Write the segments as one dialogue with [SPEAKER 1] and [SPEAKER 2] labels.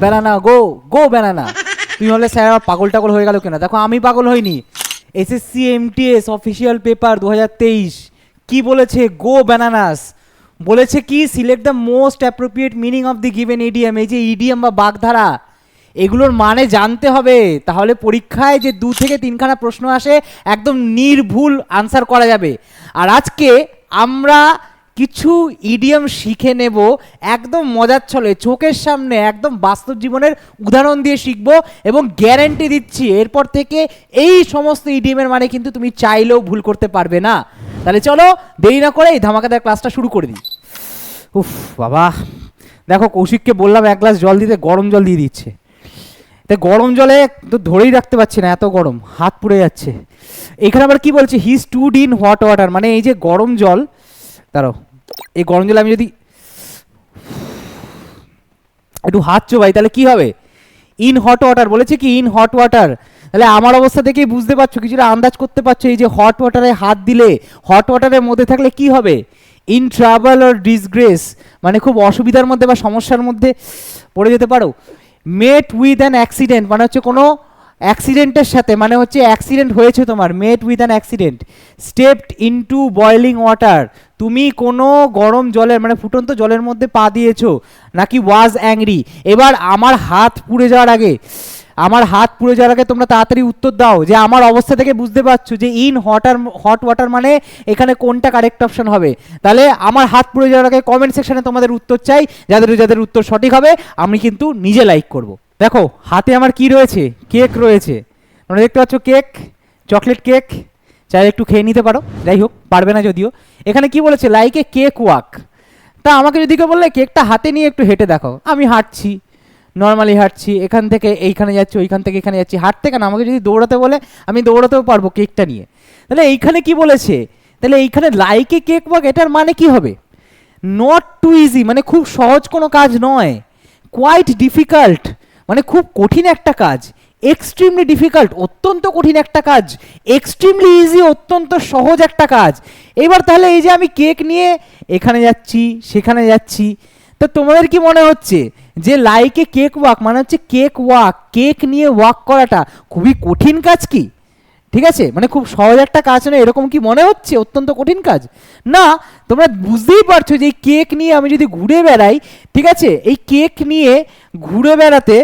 [SPEAKER 1] Banana go go banana তুমি হলে sir আমার পাগল টাগল হয়ে গেল কেন? দেখো আমি পাগল হইনি। এসএসসি এমটিএস অফিসিয়াল পেপার দু কি বলেছে? গো ব্যানানাস বলেছে কি? Select the most appropriate meaning of the given idiom এই যে ইডিএম বা বাগধারা এগুলোর মানে জানতে হবে। তাহলে পরীক্ষায় যে দু থেকে তিনখানা প্রশ্ন আসে একদম নির্ভুল আনসার করা যাবে। আর আজকে আমরা কিছু ইডিয়াম শিখে নেব, একদম মজার ছলে, চোখের সামনে একদম বাস্তব জীবনের উদাহরণ দিয়ে শিখব এবং গ্যারেন্টি দিচ্ছি, এরপর থেকে এই সমস্ত ইডিএমের মানে কিন্তু তুমি চাইলেও ভুল করতে পারবে না। তাহলে চলো, দেরি না করে এই ধামাকাদার ক্লাসটা শুরু করে দিই। উফ, বাবা। দেখো, কৌশিককে বললাম এক গ্লাস জল দিতে, গরম জল দিয়ে দিচ্ছে। তাই গরম জলে তো ধরেই রাখতে পারছি না, এত গরম, হাত পুড়ে যাচ্ছে। এখানে আবার কি বলছে? He stood in hot water মানে এই যে গরম জল দাঁড়াও। এই গরম জলে আমি যদি একটু হাত চোবাই তাহলে কি হবে? ইন হট ওয়াটার বলেছে কি ইন হট ওয়াটার তাহলে আমার অবস্থা থেকেই বুঝতে পারছ, কিছুটা আন্দাজ করতে পারছ, এই যে হট ওয়াটারে হাত দিলে হট ওয়াটারের মধ্যে থাকলে কি হবে? ইন ট্রাভেল অর ডিসগ্রেস মানে খুব অসুবিধার মধ্যে বা সমস্যার মধ্যে পড়ে যেতে পারো। মেট উইথ অ্যান অ্যাক্সিডেন্ট মানে হচ্ছে কোনো অ্যাক্সিডেন্টের সাথে মানে হচ্ছে অ্যাক্সিডেন্ট হয়েছে তোমার met with an accident stepped into boiling water তুমি কোনো গরম জলের মানে ফুটন্ত জলের মধ্যে পা দিয়েছ, নাকি ওয়াজ অ্যাংরি এবার আমার হাত পুড়ে যাওয়ার আগে, আমার হাত পুড়ে যাওয়ার আগে তোমরা তাড়াতাড়ি উত্তর দাও যে আমার অবস্থা থেকে বুঝতে পারছ যে ইন হটার হট ওয়াটার মানে এখানে কোনটা কারেক্ট অপশন হবে। তাহলে আমার হাত পুড়ে যাওয়ার আগে কমেন্ট সেকশানে তোমাদের উত্তর চাই, যাদের যাদের উত্তর সঠিক হবে, আমি কিন্তু নিজে লাইক করব। দেখো, হাতে আমার কি রয়েছে? কেক রয়েছে। তোমরা দেখতে পাচ্ছ কেক, চকলেট কেক। চাইলে একটু খেয়ে নিতে পারো। যাই হোক, পারবে না যদিও। এখানে কি বলেছে? লাইকে কেক ওয়াক তা আমাকে যদি কেউ বললে কেকটা হাতে নিয়ে একটু হেঁটে দেখো আমি হাঁটছি। নর্মালি হাঁটছি। এখান থেকে এইখানে যাচ্ছি, ওইখান থেকে এখানে যাচ্ছি। হাঁটতে কেন? আমাকে যদি দৌড়াতে বলে, আমি দৌড়াতেও পারব কেকটা নিয়ে। তাহলে এইখানে কি বলেছে? তাহলে এইখানে লাইকে কেক ওয়াক এটার মানে কি হবে? নট টু ইজি মানে খুব সহজ কোনো কাজ নয়। কোয়াইট ডিফিকাল্ট মানে খুব কঠিন একটা কাজ। এক্সট্রিমলি ডিফিকাল্ট অত্যন্ত কঠিন একটা কাজ। এক্সট্রিমলি ইজি অত্যন্ত সহজ একটা কাজ। এবার তাহলে এই যে আমি কেক নিয়ে এখানে যাচ্ছি, সেখানে যাচ্ছি, তো তোমাদের কি মনে হচ্ছে যে লাইকে কেক ওয়াক মানে হচ্ছে কেক ওয়াক কেক নিয়ে ওয়াক করাটা খুবই কঠিন কাজ কি? ঠিক আছে? মানে খুব সহজ একটা কাজ না এরকম কি মনে হচ্ছে? অত্যন্ত কঠিন কাজ? না, তোমরা বুঝতেই পারছ যে এই কেক নিয়ে আমি যদি ঘুরে বেড়াই, ঠিক আছে? এই কেক নিয়ে ঘুরে বেড়াতে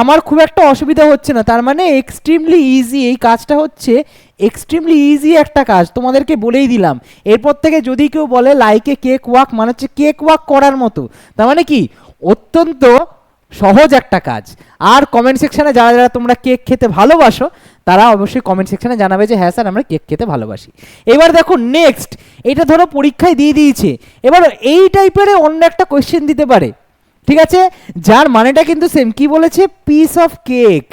[SPEAKER 1] আমার খুব একটা অসুবিধা হচ্ছে না। তার মানে এক্সট্রিমলি ইজি এই কাজটা হচ্ছে এক্সট্রিমলি ইজি একটা কাজ, তোমাদেরকে বলেই দিলাম। এরপর থেকে যদি কেউ বলে লাইকে কেক ওয়াক মানে হচ্ছে কেক ওয়াক করার মতো, তার মানে কি? অত্যন্ত সহজ একটা কাজ। আর কমেন্ট সেকশানে যারা যারা তোমরা কেক খেতে ভালোবাসো, তারা অবশ্যই কমেন্ট সেকশানে জানাবে যে হ্যাঁ স্যার, আমরা কেক খেতে ভালোবাসি। এবার দেখো নেক্সট এটা ধরো পরীক্ষায় দিয়ে দিয়েছে। এবার এই টাইপের অন্য একটা কোয়েশ্চেন দিতে পারে। ঠিক আছে? যার মানেটা কিন্তু সেম কি বলেছে? পিস অফ কেক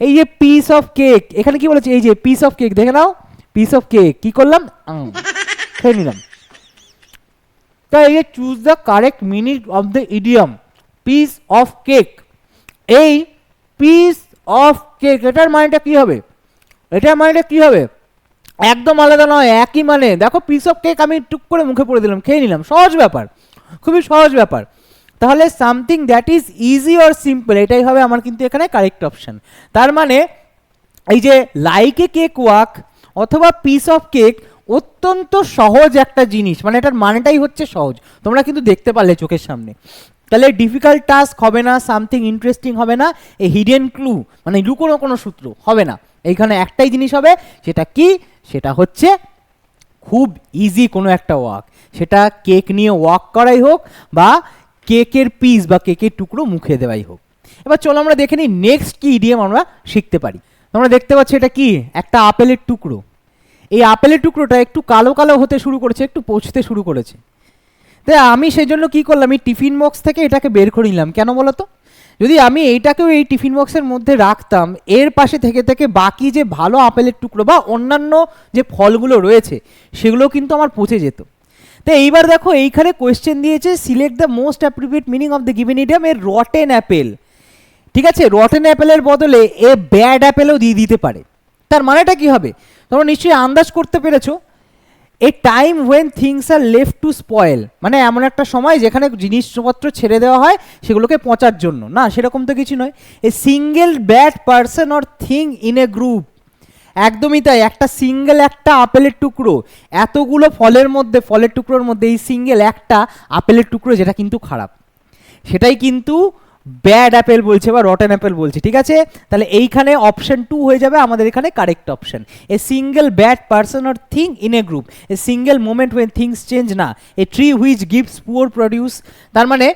[SPEAKER 1] এই যে পিস অফ কেক এখানে কি বলেছে? এই যে পিস অফ কেক দেখে নাও। পিস অফ কেক কি করলাম? খেয়ে নিলাম। তা এই যে choose the correct meaning of the idiom piece of cake এই পিস অফ কেক এটার মানেটা কি হবে? এটার মানেটা কি হবে? একদম আলাদা নয়, একই মানে। দেখো পিস অফ কেক আমি টুক করে মুখে পড়ে দিলাম, খেয়ে নিলাম। সহজ ব্যাপার। খুবই সহজ ব্যাপার। তাহলে something that is easy or simple, এটাই হবে আমার কিন্তু এখানে কারেক্ট অপশন। তার মানে এই যে লাইকে কেক ওয়াক অথবা পিস অফ কেক অত্যন্ত সহজ একটা জিনিস মানে এটার মানেটাই হচ্ছে সহজ। তোমরা কিন্তু দেখতে পারলে চোখের সামনে। তাহলে ডিফিকাল্ট টাস্ক হবে না সামথিং ইন্টারেস্টিং হবে না এই হিডেন ক্লু মানে লুকোনো কোনো সূত্র, হবে না। এইখানে একটাই জিনিস হবে, সেটা কি? সেটা হচ্ছে খুব ইজি কোনো একটা ওয়াক সেটা কেক নিয়ে ওয়াক করাই হোক বা কেকের পিস বা কেকের টুকরো মুখে দেওয়াই হোক। এবার চলো আমরা দেখে নিই নেক্সট কি ইডিএম আমরা শিখতে পারি। তোমরা দেখতে পাচ্ছ এটা কি? একটা আপেলের টুকরো। এই আপেলের টুকরোটা একটু কালো কালো হতে শুরু করেছে, একটু পচতে শুরু করেছে। তাই আমি সেই জন্য কী করলাম? এই টিফিন বক্স থেকে এটাকে বের করে নিলাম। কেন বলো তো? যদি আমি এইটাকেও এই টিফিন বক্সের মধ্যে রাখতাম, এর পাশে থেকে থেকে বাকি যে ভালো আপেলের টুকরো বা অন্যান্য যে ফলগুলো রয়েছে সেগুলো কিন্তু আমার পচে যেত। তো এইবার দেখো এইখানে কোয়েশ্চেন দিয়েছে select the most appropriate meaning of the given idiom এর রটেন অ্যাপেল ঠিক আছে? রটেন অ্যাপেলের বদলে এ ব্যাড অ্যাপেলও দিয়ে দিতে পারে। তার মানেটা কি হবে? তোমরা নিশ্চয়ই আন্দাজ করতে পেরেছ। A time when things are left to spoil মানে এমন একটা সময় যেখানে জিনিসপত্র ছেড়ে দেওয়া হয়, সেগুলোকে পচার জন্য। না, সেরকম তো কিছু নয়। A single bad person or thing in a group একদমই তাই, একটা সিঙ্গেল একটা আপেলের টুকরো। এতগুলো ফলের মধ্যে, ফলের টুকরোর মধ্যে এই সিঙ্গেল একটা আপেলের টুকরো, যেটা কিন্তু খারাপ। সেটাই কিন্তু ব্যাড অ্যাপেল বলছে বা রটেন অ্যাপেল বলছে, ঠিক আছে? তাহলে এইখানে অপশন টু হয়ে যাবে, আমাদের এখানে correct option a single bad person or thing in a group a single moment when things change না। A tree which gives poor produce তার মানে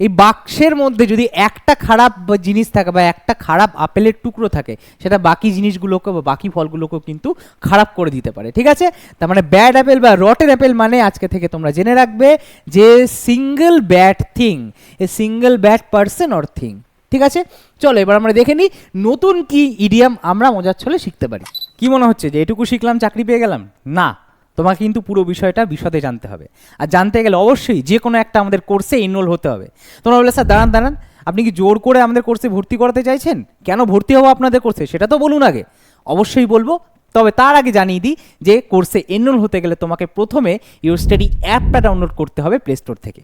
[SPEAKER 1] এই বাক্সের মধ্যে যদি একটা খারাপ জিনিস থাকে বা একটা খারাপ আপেলের টুকরো থাকে, সেটা বাকি জিনিসগুলোকে বা বাকি ফলগুলোকেও কিন্তু খারাপ করে দিতে পারে, ঠিক আছে? তার মানে ব্যাড অ্যাপেল বা রটের অ্যাপেল মানে আজকে থেকে তোমরা জেনে রাখবে যে single bad thing a single bad person or thing ঠিক আছে? চলো, এবার আমরা দেখে নিই নতুন কি ইডিয়াম আমরা মজার ছলে শিখতে পারি। কি মনে হচ্ছে যে এটুকু শিখলাম, চাকরি পেয়ে গেলাম? না। তোমাকে কিন্তু পুরো বিষয়টা বিশদে জানতে হবে। আর জানতে গেলে অবশ্যই যে কোনো একটা আমাদের কোর্সে এনরোল হতে হবে। তোমরা বলে স্যার, দাঁড়ান দাঁড়ান, আপনি কি জোর করে আমাদের কোর্সে ভর্তি করাতে চাইছেন? কেন ভর্তি হব আপনাদের কোর্সে সেটা তো বলুন আগে। অবশ্যই বলব, তবে তার আগে জানিয়ে দিই যে কোর্সে এনরোল হতে গেলে তোমাকে প্রথমে ইউর স্টাডি অ্যাপটা ডাউনলোড করতে হবে প্লে স্টোর থেকে।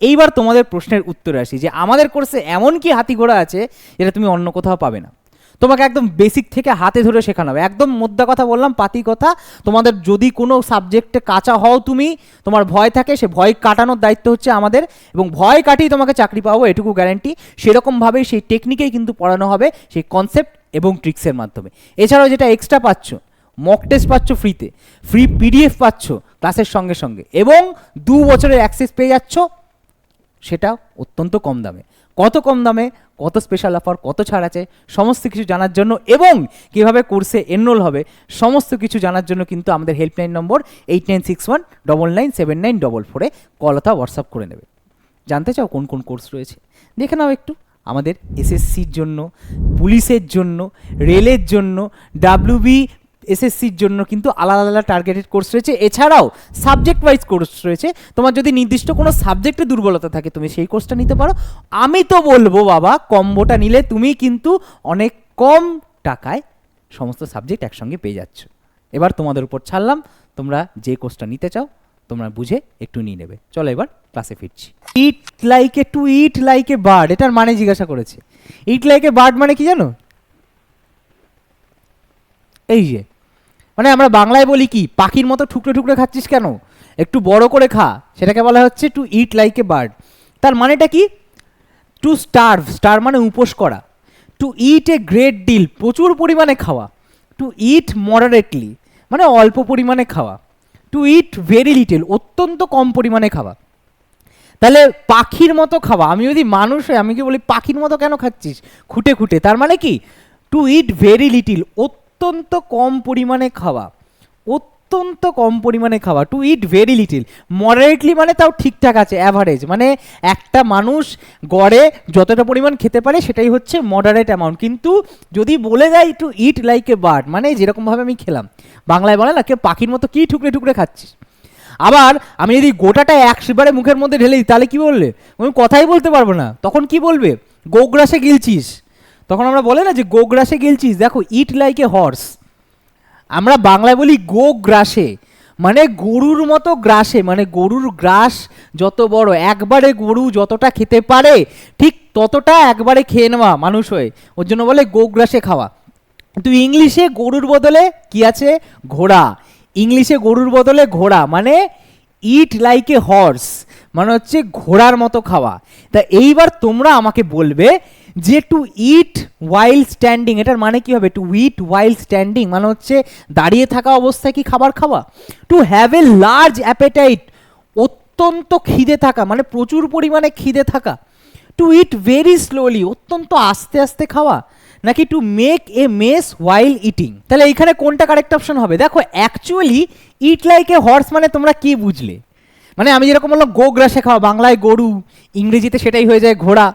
[SPEAKER 1] এইবার তোমাদের প্রশ্নের উত্তরে আসি যে, আমাদের কোর্সে এমন কি হাতি ঘোড়া আছে যেটা তুমি অন্য কোথাও পাবে না? তোমাকে একদম বেসিক থেকে হাতে ধরে শেখানো হবে। একদম মোদ্দা কথা বললাম, পাতি কথা। তোমাদের যদি কোনো সাবজেক্টে কাঁচা হও তুমি, তোমার ভয় থাকে, সে ভয় কাটানোর দায়িত্ব হচ্ছে আমাদের এবং ভয় কাটিয়ে তোমাকে চাকরি পাবো, এটুকু গ্যারান্টি সেরকমভাবেই সেই টেকনিকেই কিন্তু পড়ানো হবে, সেই কনসেপ্ট এবং ট্রিক্সের মাধ্যমে। এছাড়াও যেটা এক্সট্রা পাচ্ছ মক টেস্ট পাচ্ছ ফ্রিতে ফ্রি পিডিএফ পাচ্ছ ক্লাসের সঙ্গে সঙ্গে এবং দু বছরের অ্যাক্সেস পেয়ে যাচ্ছ সেটা অত্যন্ত কম দামে। কত কম দামে, কত স্পেশাল অফার কত ছাড় আছে, সমস্ত কিছু জানার জন্য এবং কীভাবে কোর্সে এনরোল হবে, সমস্ত কিছু জানার জন্য কিন্তু আমাদের helpline number eight nine six one double nine seven nine double ফোরে কল অথবা হোয়াটসঅ্যাপ করে নেবে। জানতে চাও কোন কোন কোর্স রয়েছে? দেখে নাও একটু। আমাদের এসএসসির জন্য পুলিশের জন্য রেলের জন্য ডাব্লিউবি এসএসসির জন্য কিন্তু আলাদা আলাদা টার্গেটেড কোর্স রয়েছে। এছাড়াও সাবজেক্ট ওয়াইজ কোর্স রয়েছে। তোমার যদি নির্দিষ্ট কোনো সাবজেক্টে দুর্বলতা থাকে, তুমি সেই কোর্সটা নিতে পারো। আমি তো বলব বাবা কম্বোটা নিলে তুমি কিন্তু অনেক কম টাকায় সমস্ত সাবজেক্ট একসঙ্গে পেয়ে যাচ্ছ। এবার তোমাদের উপর ছাড়লাম। তোমরা যে কোর্সটা নিতে চাও, তোমরা বুঝে একটু নিয়ে নেবে। চলো এবার ক্লাসে ফিরছি। Eat like a to eat like a bird এটার মানে জিজ্ঞাসা করেছে। ইট লাইক এ বার্ড মানে কি জানো? এই যে মানে আমরা বাংলায় বলি কি, পাখির মতো ঠুকরে ঠুকরে খাচ্ছিস কেন? একটু বড় করে খা, সেটাকে বলা হচ্ছে to eat like a bird তার মানেটা কি? টু স্টার্ভ স্টার মানে উপোস করা। To eat a great deal প্রচুর পরিমাণে খাওয়া। টু ইট মডারেটলি মানে অল্প পরিমাণে খাওয়া। টু ইট ভেরি লিটল অত্যন্ত কম পরিমাণে খাওয়া। তাহলে পাখির মতো খাওয়া, আমি যদি মানুষ হই, আমি কি বলি, পাখির মতো কেন খাচ্ছিস? খুঁটে খুঁটে। তার মানে কি? টু ইট ভেরি লিটিল অত্যন্ত কম পরিমাণে খাওয়া। অত্যন্ত কম পরিমাণে খাওয়া to eat very little moderately মানে তাও ঠিকঠাক আছে অ্যাভারেজ মানে একটা মানুষ গড়ে যতটা পরিমাণ খেতে পারে, সেটাই হচ্ছে মডারেট অ্যামাউন্ট কিন্তু যদি বলে দেয় to eat like a bird মানে যেরকমভাবে আমি খেলাম। বাংলায় বলে না, কেউ পাখির মতো কী ঠুকরে ঠুকরে খাচ্ছিস? আবার আমি যদি গোটাটা একবারে মুখের মধ্যে ঢেলে দিই, তাহলে কি বললে আমি কথাই বলতে পারব না। তখন কি বলবে? গোগ্রাসে গিলছিস। তখন আমরা বলে না যে গোগ্রাসে গেলছিস? দেখো ইট লাইক এ হর্স আমরা বাংলায় বলি গো গ্রাসে মানে গরুর মতো গ্রাসে মানে গরুর গ্রাস যত বড়, একবারে গরু যতটা খেতে পারে, ঠিক ততটা একবারে খেয়ে নেওয়া মানুষ হয়ে। ওর জন্য বলে গো গ্রাসে খাওয়া। কিন্তু ইংলিশে গরুর বদলে কি আছে? ঘোড়া। ইংলিশে গরুর বদলে ঘোড়া মানে ইট লাইক এ হর্স মানে হচ্ছে ঘোড়ার মতো খাওয়া। তা এইবার তোমরা আমাকে বলবে যে টু ইট ওয়াইল স্ট্যান্ডিং এটার মানে কি হবে? টু ইট ওয়াইল স্ট্যান্ডিং মানে হচ্ছে দাঁড়িয়ে থাকা অবস্থায় কি খাবার খাওয়া? To have a large appetite অত্যন্ত খিদে থাকা মানে প্রচুর পরিমাণে খিদে থাকা। টু ইট ভেরি স্লোলি অত্যন্ত আস্তে আস্তে খাওয়া। নাকি to make a mess while eating তাহলে এইখানে কোনটা কারেক্ট অপশন হবে? দেখো actually eat like a horse মানে তোমরা কি বুঝলে? মানে আমি যেরকম বললাম গো গ্রাসে খাওয়া, বাংলায় গরু, ইংরেজিতে সেটাই হয়ে যায় ঘোড়া।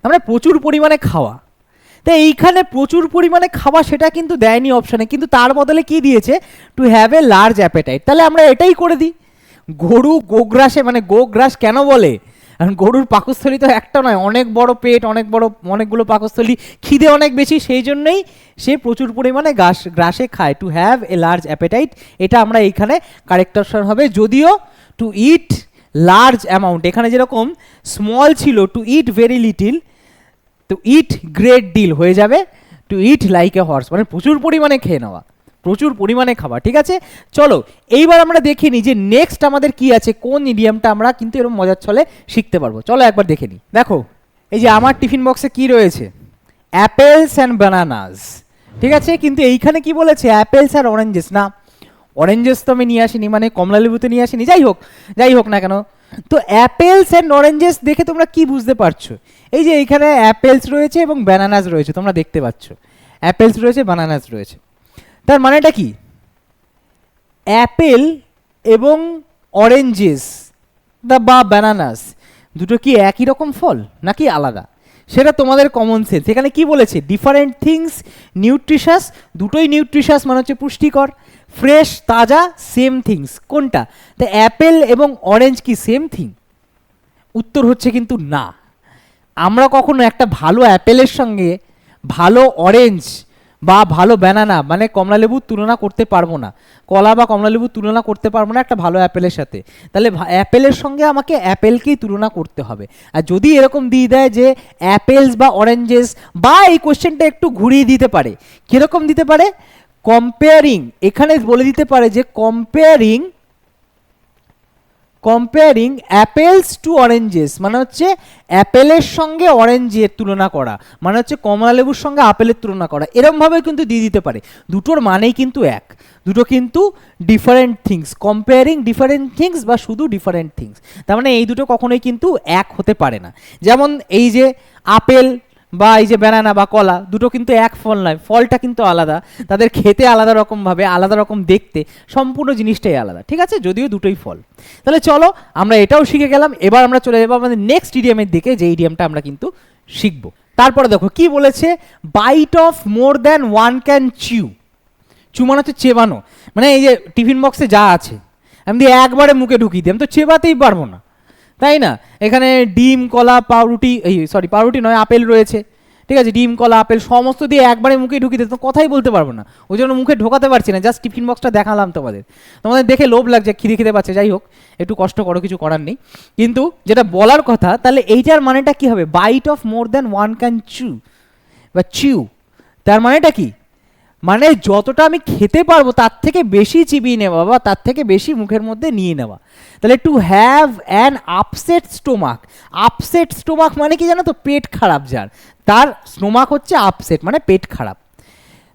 [SPEAKER 1] তার মানে প্রচুর পরিমাণে খাওয়া। তো এইখানে প্রচুর পরিমাণে খাওয়া সেটা কিন্তু দেয়নি অপশানে কিন্তু তার বদলে কি দিয়েছে? To have a large appetite তাহলে আমরা এটাই করে দিই। গরু গোগ্রাসে মানে গোগ্রাস কেন বলে? কারণ গরুর পাকস্থলী তো একটা নয়, অনেক বড় পেট, অনেক বড়, অনেকগুলো পাকস্থলী, খিদে অনেক বেশি, সেই জন্যই সে প্রচুর পরিমাণে ঘাস গ্রাসে খায়। To have a large appetite এটা আমরা এইখানে কারেক্ট অপশন হবে। যদিও টু ইট লার্জ অ্যামাউন্ট এখানে যেরকম স্মল ছিল to eat very little to eat great deal হয়ে যাবে to eat like a horse মানে প্রচুর পরিমাণে খেয়ে নেওয়া, প্রচুর পরিমাণে খাবার ঠিক আছে? চলো, এইবার আমরা দেখে নিই যে নেক্সট আমাদের কি আছে, কোন ইডিয়ামটা আমরা কিন্তু এরকম মজার ছলে শিখতে পারব। চলো একবার দেখে নিই। দেখো, এই যে আমার টিফিন বক্সে কি রয়েছে? অ্যাপেলস অ্যান্ড বানানাস ঠিক আছে? কিন্তু এইখানে কি বলেছে? অ্যাপেলস আর অরেঞ্জেস না অরেঞ্জেস তো আমি নিয়ে আসিনি মানে কমলা লেবুতে নিয়ে আসিনি, যাই হোক যাই হোক না কেন। তো অ্যাপেলস অ্যান্ড অরেঞ্জেস দেখে তোমরা কি বুঝতে পারছ? এই যে এইখানে অ্যাপেলস রয়েছে এবং ব্যানানাস রয়েছে, তোমরা দেখতে পাচ্ছ। অ্যাপেলস রয়েছে বানানাস রয়েছে। তার মানেটা কি? অ্যাপেল এবং অরেঞ্জেস দা বা ব্যানানাস দুটো কি একই রকম ফল, নাকি আলাদা? সেটা তোমাদের কমন সেন্স এখানে কি বলেছে? ডিফারেন্ট থিংস নিউট্রিশাস দুটোই নিউট্রিশাস মানে হচ্ছে পুষ্টিকর। ফ্রেশ, তাজা সেম থিংস কোনটা? তা অ্যাপেল এবং অরেঞ্জ কি সেম থিং উত্তর হচ্ছে কিন্তু না। আমরা কখনো একটা ভালো অ্যাপেলের সঙ্গে ভালো অরেঞ্জ বা ভালো ব্যানানা মানে কমলালেবুর তুলনা করতে পারব না। কলা বা কমলালেবুর তুলনা করতে পারব না একটা ভালো অ্যাপেলের সাথে। তাহলে অ্যাপেলের সঙ্গে আমাকে অ্যাপেলকেই তুলনা করতে হবে। আর যদি এরকম দিয়ে দেয় যে অ্যাপেলস বা অরেঞ্জেস বা এই কোশ্চেনটা একটু ঘুরিয়ে দিতে পারে। কীরকম দিতে পারে? কম্পেয়ারিং এখানে বলে দিতে পারে যে comparing comparing apples to oranges মানে হচ্ছে অ্যাপেলের সঙ্গে অরেঞ্জের তুলনা করা মানে হচ্ছে কমলা লেবুর সঙ্গে আপেলের তুলনা করা, এরমভাবে কিন্তু দিয়ে দিতে পারে। দুটোর মানেই কিন্তু এক, দুটো কিন্তু different things comparing different things বা শুধু ডিফারেন্ট থিংস তার মানে এই দুটো কখনোই কিন্তু এক হতে পারে না। যেমন এই যে আপেল বা এই যে ব্যানানা বা কলা, দুটো কিন্তু এক ফল নয়, ফলটা কিন্তু আলাদা। তাদের খেতে আলাদা রকমভাবে আলাদা রকম দেখতে, সম্পূর্ণ জিনিসটাই আলাদা, ঠিক আছে? যদিও দুটোই ফল। তাহলে চলো, আমরা এটাও শিখে গেলাম, এবার আমরা চলে যাব আমাদের নেক্সট ইডিয়ামের দিকে, যে ইডিয়ামটা আমরা কিন্তু শিখব। তারপরে দেখো, কি বলেছে? Bite off more than one can chew chew মানে হচ্ছে চেবানো। মানে এই যে টিফিন বক্সে যা আছে, আমি দিয়ে একবারে মুখে ঢুকিয়ে দিই, আমি তো চেবাতেই পারব না। তাই না? এখানে ডিম, কলা, পাউরুটি, এই সরি পাউরুটি নয়, আপেল রয়েছে। ঠিক আছে, ডিম, কলা, আপেল সমস্ত দিয়ে একবারে মুখে ঢুকিয়ে দিতে তো কথাই বলতে পারব না। ওই জন্য মুখে ঢোকাতে পারছি না জাস্ট টিফিন বক্সটা দেখালাম তোমাদের। তোমাদের দেখে লোভ লাগছে, খিদে খিদে পাচ্ছে, যাই হোক, একটু কষ্ট করো, কিছু করার নেই। কিন্তু যেটা বলার কথা, তাহলে এইটার মানেটা কি হবে? Bite off more than one can chew বা চিউ তার মানেটা কি? মানে যতটা আমি খেতে পারব, তার থেকে বেশি চিবিয়ে নেওয়া বা তার থেকে বেশি মুখের মধ্যে নিয়ে নেওয়া। তাহলে to have an upset stomach upset stomach মানে কি জানো তো? পেট খারাপ যার। তার স্টোমাক হচ্ছে আপসেট মানে পেট খারাপ।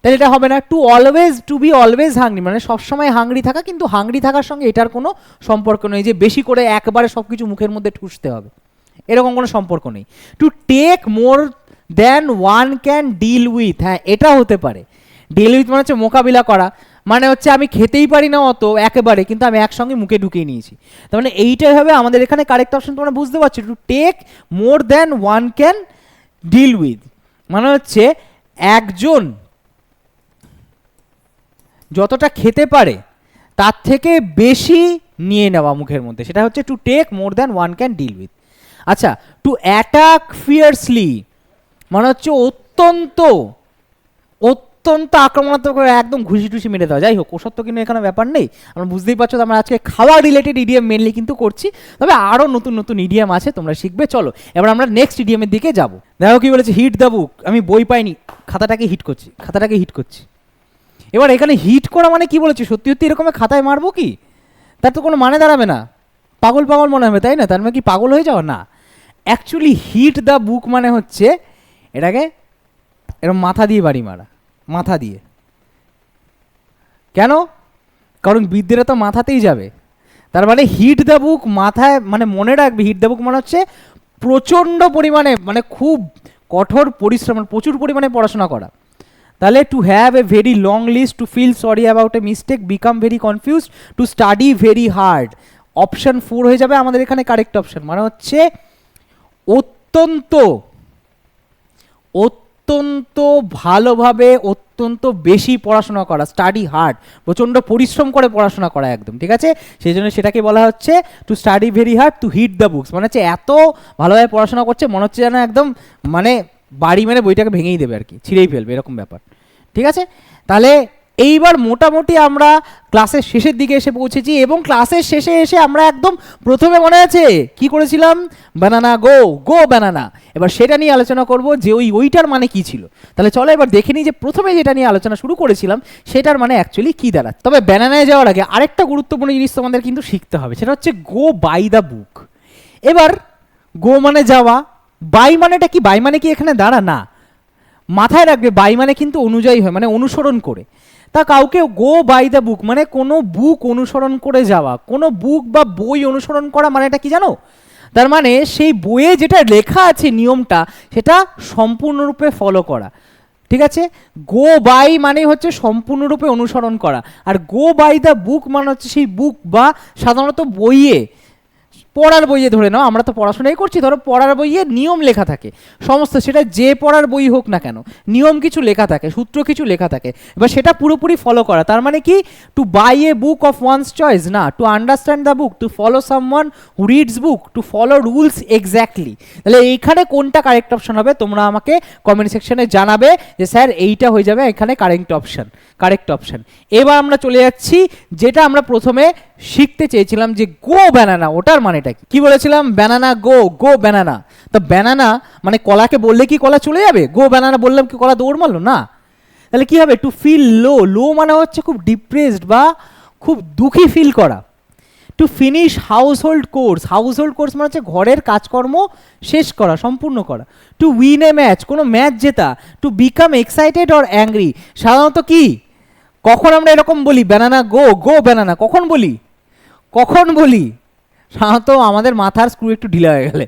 [SPEAKER 1] তাহলে এটা হবে না to always to be always hungry মানে সবসময় হাংরি থাকা, কিন্তু হাংরি থাকার সঙ্গে এটার কোনো সম্পর্ক নেই যে বেশি করে একবারে সব কিছু মুখের মধ্যে ঠুসতে হবে। এরকম কোনো সম্পর্ক নেই। To take more than one can deal with হ্যাঁ এটা হতে পারে। ডিল উইথ মানে হচ্ছে মোকাবিলা করা। মানে হচ্ছে আমি খেতেই পারি না অত একেবারে, কিন্তু আমি একসঙ্গে মুখে ঢুকিয়ে নিয়েছি। তার মানে এইটাই হবে আমাদের এখানে কারেক্ট অপশন তোমরা বুঝতে পারছ। To take more than one can deal with মানে হচ্ছে একজন যতটা খেতে পারে, তার থেকে বেশি নিয়ে নেওয়া মুখের মধ্যে। সেটা হচ্ছে to take more than one can deal with আচ্ছা টু অ্যাটাক ফিয়ার্সলি মানে হচ্ছে অত্যন্ত অত্যন্ত আক্রমণাত্মক করে একদম ঘুষি টুসি মেরে দেওয়া। যাই হোক ওসব তো কিন্তু এখানে ব্যাপার নেই। আমরা বুঝতেই পারছ আমরা আজকে খাওয়া রিলেটেড ইডিএম মেনলি কিন্তু করছি। তবে আরও নতুন নতুন ইডিএম আছে, তোমরা শিখবে। চলো, এবার আমরা নেক্সট ইডিএমের দিকে যাব। দেখো কি বলেছে হিট দ্য বুক আমি বই পাইনি, খাতাটাকে হিট করছি, খাতাটাকে হিট করছি। এবার এখানে হিট করা মানে কি বলেছে? সত্যি সত্যি এরকম খাতায় মারবো কি? তার তো কোনো মানে দাঁড়াবে না। পাগল পাগল মনে হবে, তাই না? তার মানে কি পাগল হয়ে যাওয়া? না। অ্যাকচুয়ালি হিট দ্য বুক মানে হচ্ছে, এটাকে এরকম মাথা দিয়ে বাড়ি মারা। মাথা দিয়ে। কেন? কারণ বিদ্যেরা তো মাথাতেই যাবে। তার মানে হিট দ্য বুক মাথায় মানে মনে রাখবে, হিট দ্য বুক মানে হচ্ছে প্রচণ্ড পরিমাণে মানে খুব কঠোর পরিশ্রম মানে প্রচুর পরিমাণে পড়াশোনা করা। তাহলে to have a very long list to feel sorry about a mistake become very confuse to study very hard option four হয়ে যাবে আমাদের এখানে কারেক্ট অপশান মানে হচ্ছে অত্যন্ত অত্যন্ত ভালোভাবে অত্যন্ত বেশি পড়াশোনা করা স্টাডি হার্ড প্রচণ্ড পরিশ্রম করে পড়াশোনা করা একদম, ঠিক আছে? সেই জন্য সেটাকে বলা হচ্ছে to study very hard to hit the books মানে হচ্ছে এত ভালোভাবে পড়াশোনা করছে, মনে হচ্ছে যেন একদম মানে বাড়ি মেরে বইটাকে ভেঙেই দেবে আর কি, ছিঁড়েই ফেলবে, এরকম ব্যাপার, ঠিক আছে? তাহলে এইবার মোটামুটি আমরা ক্লাসের শেষের দিকে এসে পৌঁছেছি এবং ক্লাসের শেষে এসে আমরা একদম প্রথমে মনে আছে, কি করেছিলাম? বানানা গো গো বানানা এবার সেটা নিয়ে আলোচনা করব যে ওই ওইটার মানে কি ছিল। তাহলে চলো এবার দেখে নিই যে প্রথমে যেটা নিয়ে আলোচনা শুরু করেছিলাম, সেটার মানে অ্যাকচুয়ালি কি দাঁড়াচ্ছে? তবে ব্যানানায় যাওয়ার আগে আরেকটা গুরুত্বপূর্ণ জিনিস তোমাদের কিন্তু শিখতে হবে, সেটা হচ্ছে গো বাই দ্য বুক এবার গো মানে যাওয়া বাই মানেটা কি? বাই মানে কি এখানে দাঁড়া? না। মাথায় রাখবে বাই মানে কিন্তু অনুযায়ী হয় মানে অনুসরণ করে। তা কাউকে গো বাই দ্য বুক মানে কোনো বুক অনুসরণ করে যাওয়া, কোনো বুক বা বই অনুসরণ করা মানে এটা কি জানো? তার মানে সেই বইয়ে যেটা লেখা আছে নিয়মটা, সেটা সম্পূর্ণরূপে ফলো করা, ঠিক আছে? গো বাই মানে হচ্ছে সম্পূর্ণরূপে অনুসরণ করা, আর গো বাই দ্য বুক মানে হচ্ছে সেই বুক বা সাধারণত বইয়ে পড়ার বইয়ে ধরে নাও, আমরা তো পড়াশোনাই করছি, ধরো পড়ার বইয়ে নিয়ম লেখা থাকে। সমস্ত সেটা যে পড়ার বই হোক না কেন, নিয়ম কিছু লেখা থাকে, সূত্র কিছু লেখা থাকে, এবার সেটা পুরোপুরি ফলো করা। তার মানে কি? To buy a book of one's choice না to understand the book to follow someone who reads book to follow rules exactly তাহলে এইখানে কোনটা কারেক্ট অপশন হবে, তোমরা আমাকে কমেন্ট সেকশনে জানাবে যে, স্যার, এইটা হয়ে যাবে, এখানে কারেক্ট অপশন কারেক্ট অপশন এবার আমরা চলে যাচ্ছি, যেটা আমরা প্রথমে শিখতে চেয়েছিলাম যে গো ব্যানানা, ওটার মানেটা কি? বলেছিলাম? Banana go go banana. তো ব্যানানা মানে কলাকে বললে কি কলা চলে যাবে? গো ব্যানানা বললাম কি কলা দৌড় মারলো না। তাহলে কি হবে? টু ফিল লো লো মানে হচ্ছে খুব ডিপ্রেসড বা খুব দুঃখী ফিল করা। To finish household chores household chores মানে হচ্ছে ঘরের কাজকর্ম শেষ করা, সম্পূর্ণ করা। টু উইন এ ম্যাচ কোনো ম্যাচ জেতা to become excited or angry সাধারণত কি? কখন আমরা এরকম বলি, ব্যানানা গো গো ব্যানানা, কখন বলি? কখন বলি? সাধারণত আমাদের মাথার স্ক্রু একটু ঢিলা হয়ে গেলে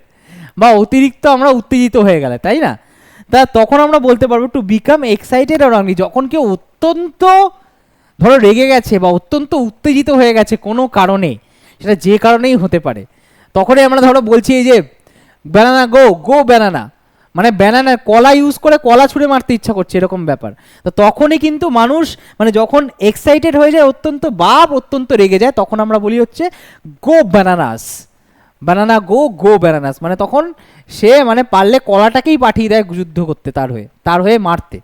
[SPEAKER 1] বা অতিরিক্ত আমরা উত্তেজিত হয়ে গেলে, তাই না? তা তখন আমরা বলতে পারব to become excited or angry যখন কেউ অত্যন্ত ধরো রেগে গেছে বা অত্যন্ত উত্তেজিত হয়ে গেছে কোনো কারণে, সেটা যে কারণেই হতে পারে, তখনই আমরা ধরো বলছি এই যে ব্যানানা গো গো ব্যানানা মানে ব্যানানা কলা ইউজ করে কলা ছুঁড়ে মারতে ইচ্ছা করছে, এরকম ব্যাপার। তো তখনই কিন্তু মানুষ মানে যখন এক্সাইটেড হয়ে যায়, অত্যন্ত বাপ অত্যন্ত রেগে যায়, তখন আমরা বলি হচ্ছে go bananas banana go go bananas মানে তখন সে মানে পারলে কলাটাকেই পাঠিয়ে দেয় যুদ্ধ করতে তার হয়ে তার হয়ে মারতে।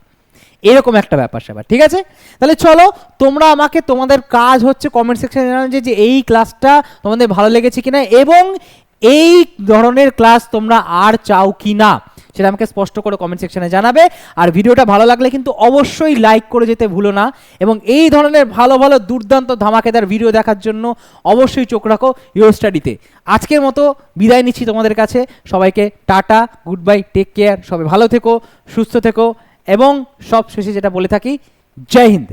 [SPEAKER 1] এরকম একটা ব্যাপার স্যাপার, ঠিক আছে? তাহলে চলো, তোমরা আমাকে তোমাদের কাজ হচ্ছে কমেন্ট সেকশনে জানানো যে যে এই ক্লাসটা তোমাদের ভালো লেগেছে কিনা, এবং এই ধরনের ক্লাস তোমরা আর চাও কি না সেটা আমাকে স্পষ্ট করে কমেন্ট সেকশনে জানাবে। আর ভিডিওটা ভালো লাগলে কিন্তু অবশ্যই লাইক করে যেতে ভুলো না। এবং এই ধরনের ভালো ভালো, দুর্দান্ত, ধামাকেদার ভিডিও দেখার জন্য অবশ্যই চোখ রাখো ইউর স্টাডিতে আজকের মতো বিদায় নিচ্ছি তোমাদের কাছে। সবাইকে tata goodbye take care সবাই ভালো থেকো, সুস্থ থেকো, এবং সব শেষে যেটা বলে থাকি, জয় হিন্দ।